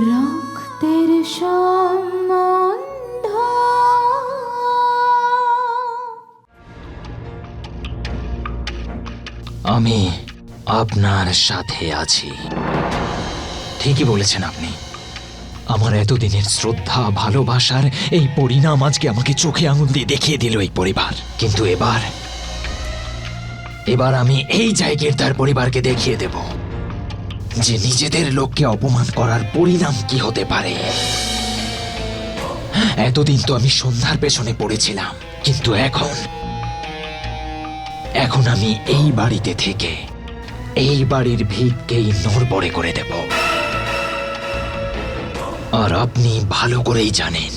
রক্তের সম্বন্ধ। আমি আপনার সাথে আছি। ঠিকই বলেছেন আপনি। আমার এতদিনের শ্রদ্ধা, ভালোবাসার এই পরিণাম আজকে আমাকে চোখে আঙুল দিয়ে দেখিয়ে দিল এই পরিবার। কিন্তু এবার এবার আমি এই জায়গার তার পরিবারকে দেখিয়ে দেব। যে নিজেদের লোককে অপমান করার পরিণাম কি হতে পারে? এতদিন তো আমি সন্ধ্যার পেছনে পড়েছিলাম, কিন্তু এখন এখন আমি এই বাড়িতে থেকে এই বাড়ির ভিতকেই নড়বড়ে করে দেব। আর আপনি ভালো করেই জানেন,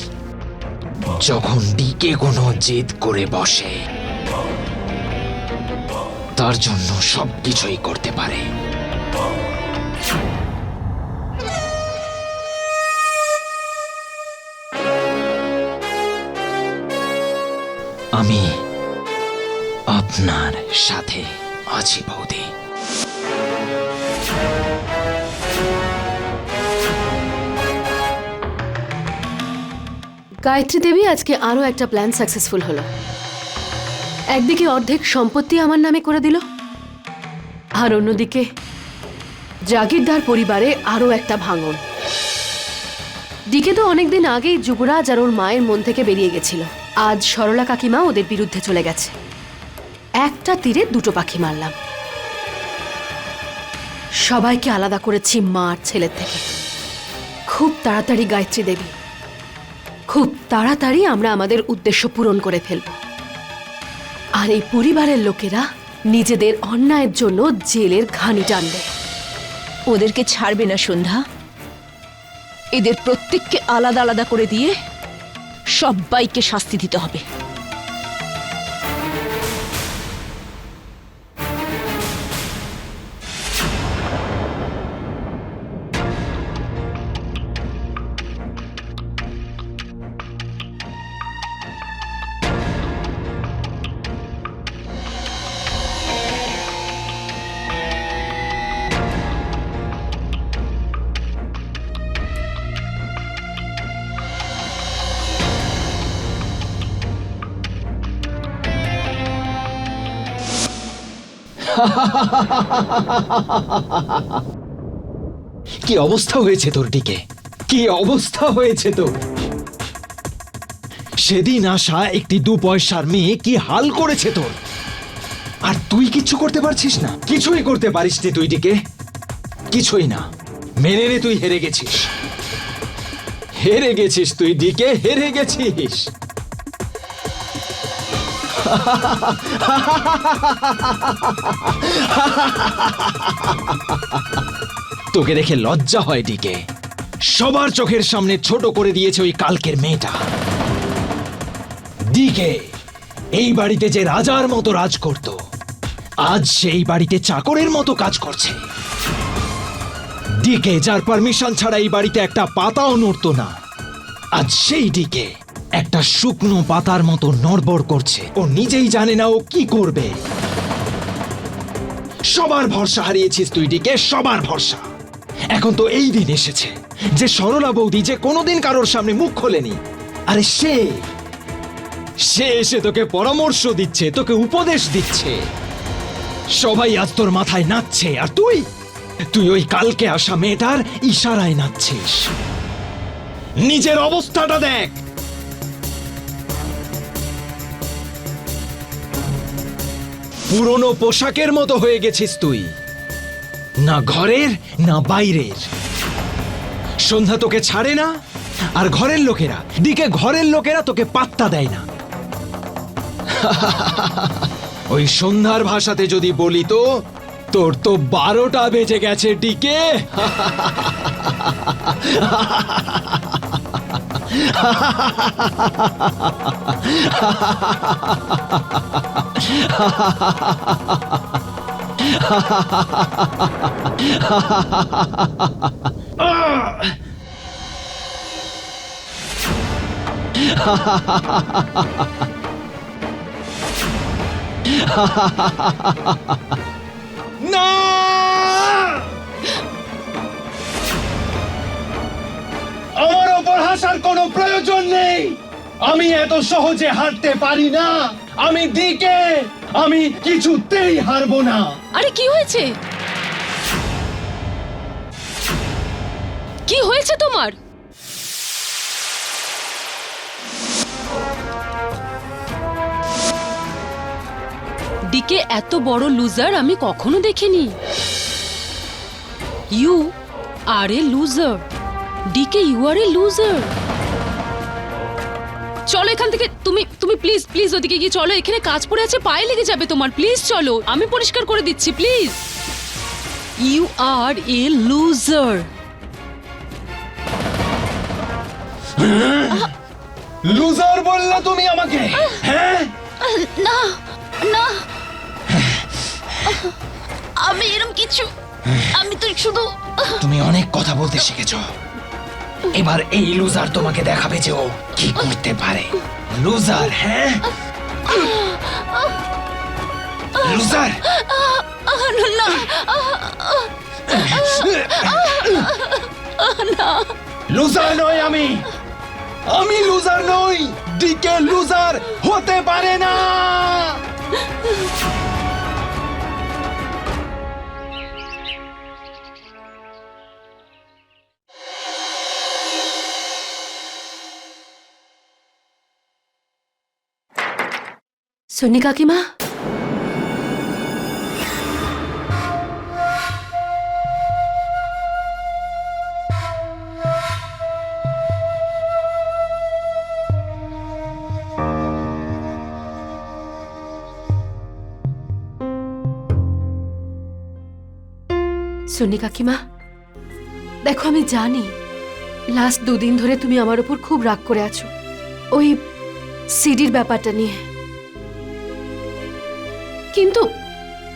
যখন ডিকে কোনো জেদ করে বসে, তার জন্য সবকিছুই করতে পারে। আমি আপনার সাথে আছি বৌদি। গায়ত্রী দেবী, আজকে আরও একটা প্ল্যান সাকসেসফুল হলো। একদিকে অর্ধেক সম্পত্তি আমার নামে করে দিল, আর অন্যদিকে জাগিরদার পরিবারে আরও একটা ভাঙন। দিকে তো অনেকদিন আগেই যুবরাজ আর ওর মায়ের মন থেকে বেরিয়ে গেছিল। আজ সরলা কাকিমা ওদের বিরুদ্ধে চলে গেছে। একটা তীরে দুটো পাখি মারলাম। সবাইকে আলাদা করেছি মা আর ছেলের থেকে। খুব তাড়াতাড়ি গায়ত্রী দেবী। খুব তাড়াতাড়ি আমরা আমাদের উদ্দেশ্য পূরণ করে ফেলব। আর এই পরিবারের লোকেরা নিজেদের অন্যায়ের জন্য জেলের ঘানি টানবে। ওদেরকে ছাড়বে না সন্ধ্যা। এদের প্রত্যেককে আলাদা আলাদা করে দিয়ে সবাইকে শাস্তি দিতে হবে। কি অবস্থা হয়েছে তোর দিকে? কি অবস্থা হয়েছে তোর? সেদিন আসা একটি দু পয়সার মেয়ে কি হাল করেছে তোর? আর তুই কিচ্ছু করতে পারছিস না? কিছুই করতে পারিস নি তুই দিকে। কিছুই না। মেনে নে তুই হেরে গেছিস। হেরে গেছিস তুই দিকে, হেরে গেছিস। তোকে দেখে লজ্জা হয় দিকে সবার চোখের সামনে ছোট করে দিয়েছে ওই কালকের মেয়েটা। দিকে এই বাড়িতে যে রাজার মতো রাজ করত, আজ সেই বাড়িতে চাকরের মতো কাজ করছে। দিকে যার পারমিশন ছাড়া এই বাড়িতে একটা পাতাও নড়তো না। আজ সেই দিকে একটা শুকনো পাতার মতো নড়বড় করছে। ও নিজেই জানে না ও কি করবে। সবার ভরসা হারিয়েছিস তুই, ডিকে, সবার ভরসা। এখন তো এই দিন এসেছে যে সরলা বৌদি যে কোনোদিন কারোর সামনে মুখ খোলেনি। আরে সে সে এসে তোকে পরামর্শ দিচ্ছে, তোকে উপদেশ দিচ্ছে। সবাই আজ তোর মাথায় নাচছে, আর তুই তুই ওই কালকে আসা মেয়েটার ইশারায় নাচছিস। নিজের অবস্থাটা দেখ। পুরনো পোশাকের মতো হয়ে গেছিস তুই। না ঘরের, না বাইরের। সন্ধ্যা তোকে ছাড়ে না, আর ঘরের লোকেরা, দিকে ঘরের লোকেরা তোকে পাত্তা দেয় না। ওই সন্ধ্যার ভাষাতে যদি বলি তো, তোর তো বারোটা বেজে গেছে, ডিকে। না হাসার কোনো প্রয়োজন নেই। আমি এত সহজে হারতে পারি না। আমি দিকে, আমি কিছুতেই হারবো না। আরে, কি হয়েছে? কি হয়েছে তোমার? ডিকে এত বড় লুজার আমি কখনো দেখিনি। ইউ আর এ লুজার ডিকে ইউ আর এ লুজার চলো এখান থেকে তুমি তুমি প্লিজ প্লিজ ওদিকে গিয়ে চলো। এখানে কাজ পড়ে আছে পায়ে লেগে যাবে তোমার। প্লিজ চলো। আমি পরিষ্কার করে দিচ্ছি please you are a loser loser বললে তুমি আমাকে। হ্যাঁ? না না। আমি এরম কিছু আমি তো শুধু তুমি অনেক কথা বলতে শিখেছ। এবার এই লুজার তোমাকে দেখাবে যে ও কি করতে পারে। লুজার হ্যাঁ লুজার না লুজার নই আমি আমি লুজার নই ডিকে লুজার হতে পারে না সুনি কাকিমা? সুনি কাকিমা, দেখো আমি জানি লাস্ট দুদিন ধরে তুমি আমার উপর খুব রাগ করে আছো। ওই সিডির ব্যাপারটা নিয়ে। কিন্তু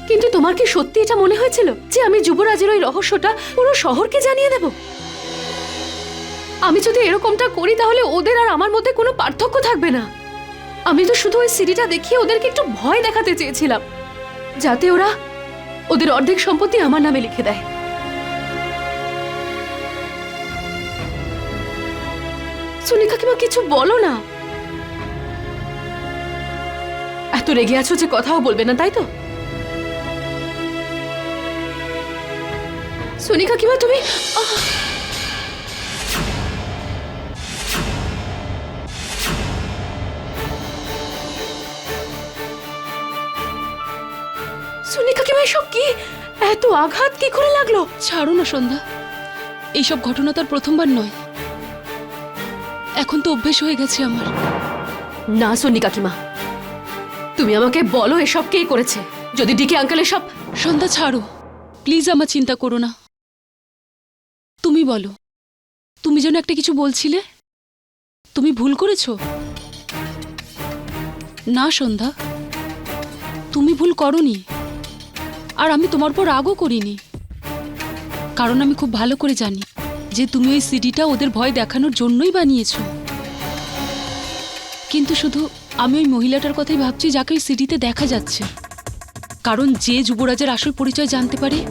কিন্তু তোমার কি সত্যি এটা মনে হয়েছিল যে আমি যুবরাজের ওই রহস্যটা পুরো শহরকে জানিয়ে দেব? আমি যদি এরকমটা করি তাহলে ওদের আর আমার মধ্যে কোনো পার্থক্য থাকবে না। আমি তো শুধু ওই সিডিটা দেখিয়ে ওদেরকে একটু ভয় দেখাতে চেয়েছিলাম, যাতে ওরা ওদের অর্ধেক সম্পত্তি আমার নামে লিখে দেয়। সুনি কাকিমা কিছু বলো না। এত রেগে আছো যে কথাও বলবে না তাই তো? সুনি কাকিমা তুমি? আহ! সুনি কাকিমা এসব কি? এত আঘাত কি করে লাগল? ছাড়ো না সন্ধ্যা। এইসব ঘটনা তার প্রথমবার নয়। এখন তো অভ্যেস হয়ে গেছে আমার। না সোনিকা কাকিমা তুমি আমাকে বলো এসব কে করেছে। যদি ডিকে আঙ্কেল এসব সন্ধ্যা, ছাড়ো। প্লিজ আমার চিন্তা করো না। তুমি বলো। তুমি যেন একটা কিছু বলছিলে? তুমি ভুল করেছ? না, সন্ধ্যা। তুমি ভুল করনি। আর আমি তোমার পর রাগও করিনি। কারণ আমি খুব ভালো করে জানি যে তুমি ওই সিডিটা ওদের ভয় দেখানোর জন্যই বানিয়েছো। কিন্তু শুধু আমি ওই মহিলাটার কথাই ভাবছি যাকে ওই সিডিতে দেখা যাচ্ছে। কারণ যে যুবরাজের আসল পরিচয় জানতে পারে,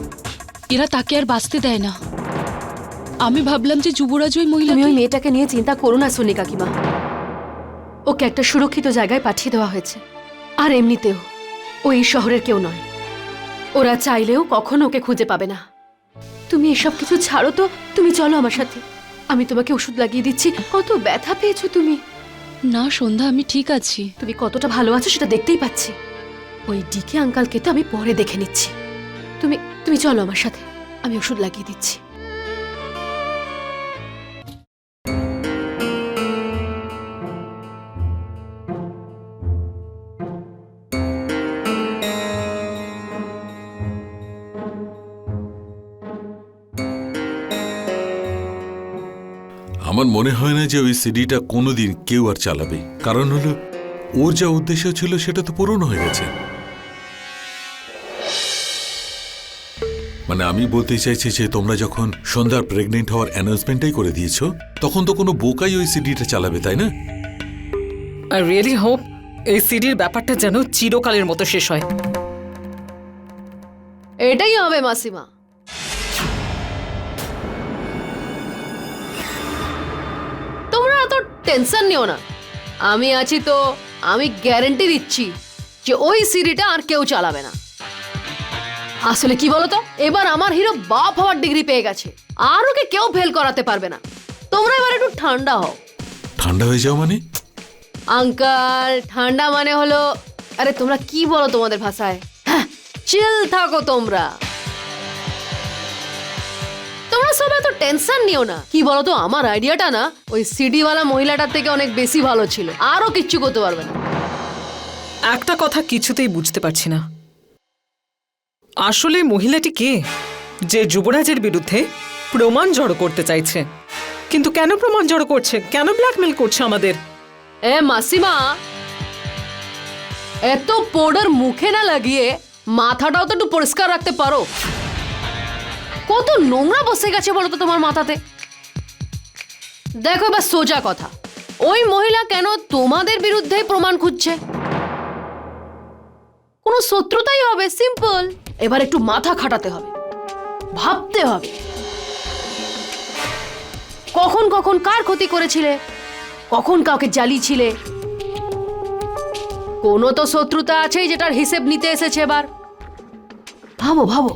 এরা তাকে আর বাঁচতে দেয় না। আমি ভাবলাম যে যুবরাজ ওই মহিলা ওই মেয়েটাকে নিয়ে চিন্তা করো না, সোনি কাকিমা। ওকে একটা সুরক্ষিত জায়গায় পাঠিয়ে দেওয়া হয়েছে। আর এমনিতেও, ও এই শহরের কেউ নয়। ওরা চাইলেও কখনো ওকে খুঁজে পাবে না। তুমি এসব কিছু ছাড়ো তো, তুমি চলো আমার সাথে। আমি তোমাকে ওষুধ লাগিয়ে দিচ্ছি। কত ব্যথা পেয়েছ তুমি। না, সন্ধ্যা, আমি ঠিক আছি। তুমি কতটা ভালো আছো সেটা দেখতেই পাচ্ছি। ওই ডিকে আঙ্কালকে তো আমি পরে দেখে নিচ্ছি। তুমি তুমি চলো আমার সাথে। আমি ওষুধ লাগিয়ে দিচ্ছি। আমার মনে হয় না যে ওই সিডিটা কোনোদিন কেউ আর চালাবে। কারণ হলো ওর যা উদ্দেশ্য ছিল সেটা তো পূরণ হয়ে গেছে। মানে আমি বলতে চাইছি যে তোমরা যখন সন্ধ্যার প্রেগনেন্ট হওয়ার অ্যানাউন্সমেন্টটাই করে দিয়েছ তখন তো কোনো বোকাই ওই সিডিটা চালাবে তাই না? আই রিয়েলি হোপ এই সিডির ব্যাপারটা যেন চিরকালের মতো শেষ হয়। এটাই হবে মাসিমা। টেনশন নিও না। আমি আছি তো আমি গ্যারেন্টি দিচ্ছি যে ওই সিঁড়িটা আর কেউ চালাবে না। আসলে কি বলতো এবার আমার হিরো বাপ হওয়ার ডিগ্রি পেয়ে গেছে আর ওকে কেউ ফেল করাতে পারবে না। তোমরা এবার একটু ঠান্ডা হও। ঠান্ডা হয়ে যাও মানে? আঙ্কাল ঠান্ডা মানে হলো আরে তোমরা কি বলো তোমাদের ভাষায়? হ্যাঁ চিল থাকো তোমরা। এত টেনশন নিও না। কি বলো তো আমার আইডিয়াটা না ওই সিডিওয়ালা মহিলাটার থেকে অনেক বেশি ভালো ছিল। আরও কিচ্ছু করতে পারবে না। একটা কথা কিছুতেই বুঝতে পারছি না। আসলে মহিলাটি কে? যে যুবরাজের বিরুদ্ধে প্রমাণ জড়ো করতে চাইছে। কিন্তু কেন প্রমাণ জড়ো করছে? কেন ব্ল্যাকমেল করছে আমাদের? এ মাসিমা এত পাউডার মুখে না লাগিয়ে মাথাটাও তো একটু পরিষ্কার রাখতে পারো। কত নোংরা বসে গেছে বলো তো তোমার মাথাতে? দেখো এবার সোজা কথা। ওই মহিলা কেন তোমাদের বিরুদ্ধে প্রমাণ খুঁজছে? কোনো শত্রুতাই হবে সিম্পল এবার একটু মাথা খাটাতে হবে। ভাবতে হবে। কখন কখন কার ক্ষতি করেছিলে? কখন কাউকে জ্বালিয়েছিলে? কোনো তো শত্রুতা আছেই যেটার হিসেব নিতে এসেছে এবার। ভাবো ভাবো।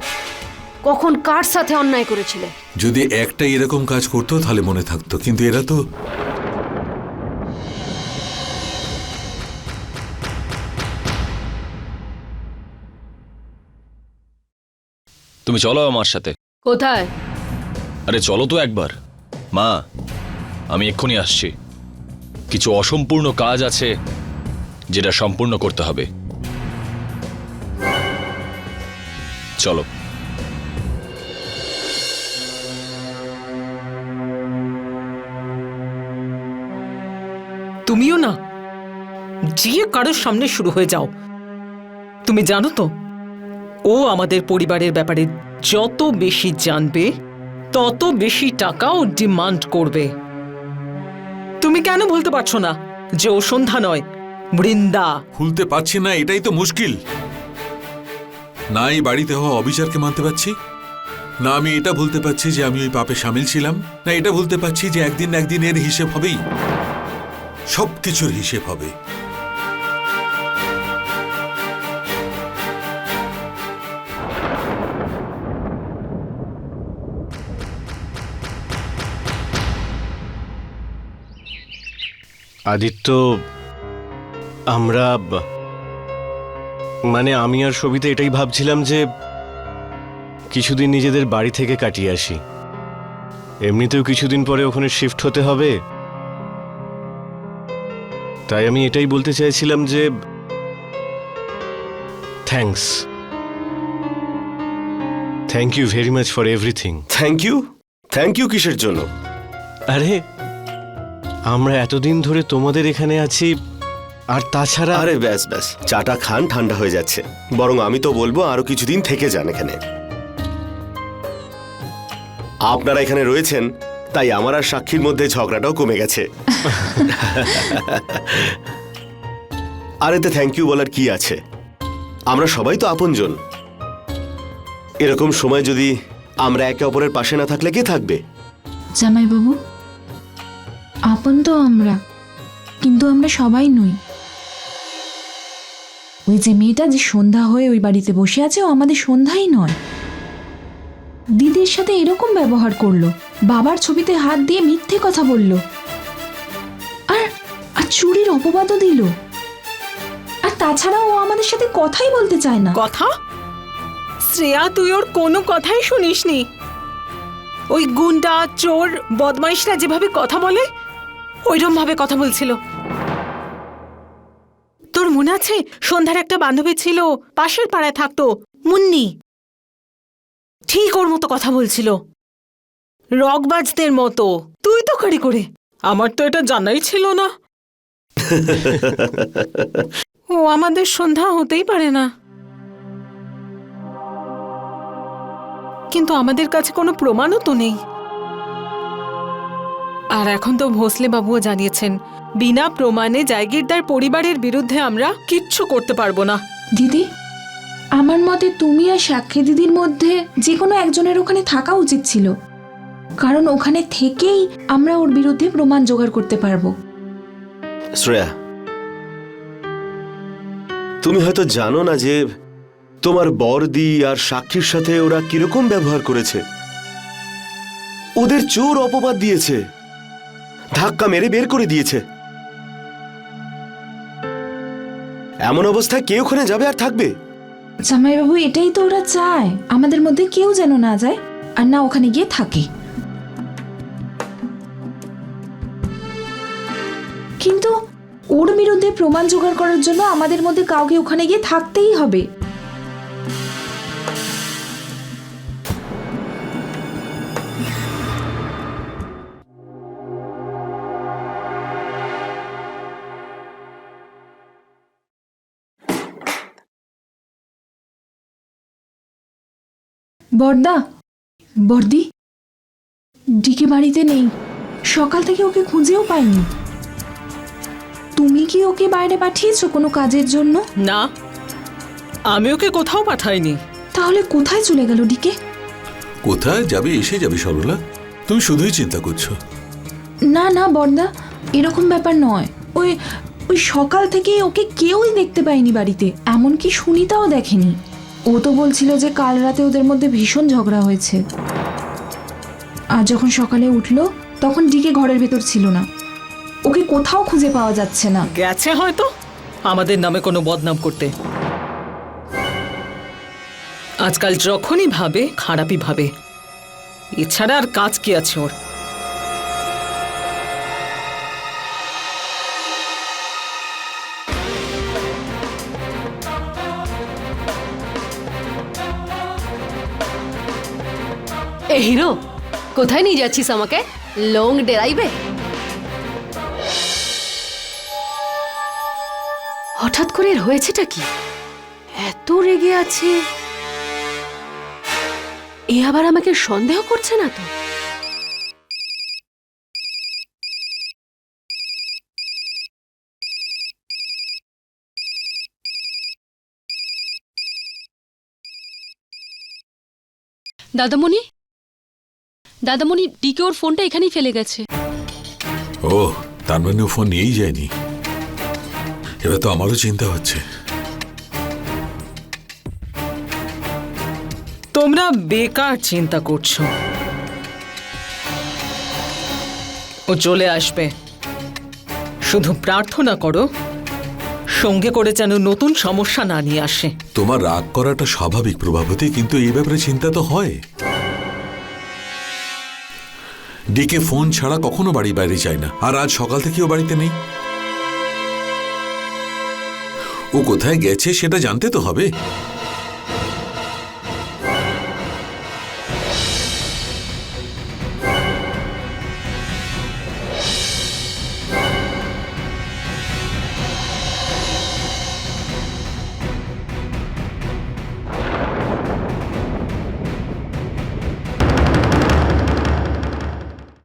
কখন কার সাথে অন্যায় করেছিলে? যদি একটাই এরকম কাজ করতো তাহলে মনে থাকতো। কিন্তু এরা তো তুমি চলো আমার সাথে। কোথায়? আরে চলো তো একবার। মা আমি এক্ষুনি আসছি। কিছু অসম্পূর্ণ কাজ আছে যেটা সম্পূর্ণ করতে হবে। চলো। তুমিও না। যে কারোর সামনে শুরু হয়ে যাও। তুমি জানো তো, ও আমাদের পরিবারের ব্যাপারে যত বেশি জানবে, তত বেশি টাকা ও ডিমান্ড করবে। তুমি কেন বলতে পারছ না যে ও সন্ধ্যা নয়, বৃন্দা? ভুলতে পারছি না, এটাই তো মুশকিল। না, এই বাড়িতে হওয়া অবিচারকে মানতে পারছি? না, আমি এটা ভুলতে পারছি যে আমি ওই পাপে সামিল ছিলাম? না, এটা ভুলতে পারছি যে একদিন একদিন এর হিসেব হবেই? সব কিছুর হিসেব হবে। আদিত্য, আমরা মানে আমি আর সবিতা এটাই ভাবছিলাম যে কিছুদিন নিজেদের বাড়ি থেকে কাটিয়ে আসি। এমনিতেও কিছুদিন পরে ওখানে শিফট হতে হবে। তাই আমি এটাই বলতে চাইছিলাম যে thanks thank you very much for everything thank you thank you কিসের জন্য? আরে আমরা এতদিন ধরে তোমাদের এখানে আছি আর তাছাড়া আরে ব্যাস ব্যাস। চাটা খান ঠান্ডা হয়ে যাচ্ছে। বরং আমি তো বলব আরও কিছুদিন থেকে যান এখানে। আপনারা এখানে রয়েছেন। তাই আমার আর সাক্ষীর মধ্যে ঝগড়াটাও কমে গেছে। আর এতে থ্যাংক ইউ বলার কি আছে? আমরা সবাই তো আপনজন। এরকম সময় যদি আমরা একে অপরের পাশে না থাকলে কে থাকবে? জামাইবাবু, আপন তো আমরা, কিন্তু আমরা সবাই নই। ওই যে মেয়েটা যে সন্ধ্যা হয়ে ওই বাড়িতে বসে আছে, ও আমাদের সন্ধ্যাই নয়। দিদির সাথে এরকম ব্যবহার করল। বাবার ছবিতে হাত দিয়ে মিথ্যে কথা বলল। আর আর চুরির অপবাদও দিল। আর তাছাড়া ও আমাদের সাথে কথাই বলতে চায় না। কথা? শ্রেয়া, তুই ওর কোনো কথাই শুনিসনি। ওই গুন্ডা, চোর, বদমাইশরা যেভাবে কথা বলে ওইরকম ভাবে কথা বলছিল। তোর মনে আছে, সন্ধ্যার একটা বান্ধবী ছিল, পাশের পাড়ায় থাকতো, মুন্নি? ঠিক ওর মতো কথা বলছিল। রকবাজদের মতো। তুই তো করি করে। আমার তো এটা জানাই ছিল না। ও আমাদের সন্ধ্যা হতেই পারে না। কিন্তু আমাদের কাছে কোনো প্রমাণও তো নেই। আর এখন তো ভোসলে বাবুও জানিয়েছেন, বিনা প্রমাণে জায়গিরদার পরিবারের বিরুদ্ধে আমরা কিচ্ছু করতে পারব না। দিদি আমার মতে তুমি আর সাক্ষী দিদির মধ্যে যে কোনো একজনের ওখানে থাকা উচিত ছিল। কারণ ওখানে থেকেই আমরা ওর বিরুদ্ধে প্রমাণ জোগাড় করতে পারব। শ্রেয়া, তুমি হয়তো জানো না যে তোমার বরদি আর সাক্ষীর সাথে ওরা কীরকম ব্যবহার করেছে। ওদের চোর অপবাদ দিয়েছে, ধাক্কা মেরে বের করে দিয়েছে। এমন অবস্থায় কে ওখানে যাবে আর থাকবে? জামাইবাবু, এটাই তো ওরা চায়। আমাদের মধ্যে কেউ যেন না যায়, আর না ওখানে গিয়ে থাকে। কিন্তু ওর বিরুদ্ধে প্রমাণ জোগাড় করার জন্য আমাদের মধ্যে কাউকে ওখানে গিয়ে থাকতেই হবে। বর্দা? বর্দি? ডিকে বাড়িতে নেই। সকাল থেকে ওকে খুঁজেও পাইনি। তুমি কি ওকে বাইরে পাঠিয়েছো কোনো কাজের জন্য? না। আমি ওকে কোথাও পাঠাইনি। তাহলে কোথায় চলে গেল ডিকে? কোথায় যাবে এসে যাবে সরলা। তুমি শুধুই চিন্তা করছ। না না বর্দা এরকম ব্যাপার নয়। ওই ওই সকাল থেকে ওকে কেউই দেখতে পায়নি বাড়িতে। এমনকি সুনিতাও দেখেনি। ও তো বলছিল যে কাল রাতে ওদের মধ্যে ভীষণ ঝগড়া হয়েছে। আর যখন সকালে উঠল, তখন ডিকে ঘরের ভেতর ছিল না। ওকে কোথাও খুঁজে পাওয়া যাচ্ছে না। গেছে হয়তো? আমাদের নামে কোনো বদনাম করতে। আজকাল যখনই ভাবে, খারাপই ভাবে। এছাড়া আর কাজ কি আছে ওর? হিরো, কোথায় নিয়ে যাচ্ছিস আমাকে? লং ড্রাইভে? হঠাৎ করে এর হয়েছেটা কি? এত রেগে আছে। এ আবার আমাকে সন্দেহ করছে না তো? দাদামণি? দাদামণি ডিকে ওর ফোনটা এখানেই ফেলে গেছে। ও তার মানে ও ফোন নিয়েই যায়নি। এবার তো আমারও চিন্তা হচ্ছে। তোমরা বেকার চিন্তা করছ। ও চলে আসবে। শুধু প্রার্থনা করো সঙ্গে করে যেন নতুন সমস্যা না নিয়ে আসে। তোমার রাগ করাটা স্বাভাবিক প্রভাবতী কিন্তু এই ব্যাপারে চিন্তা তো হয়। ডিকে ফোন ছাড়া কখনো বাড়ি বাইরে যায় না। আর আজ সকাল থেকেও বাড়িতে নেই। ও কোথায় গেছে সেটা জানতে তো হবে।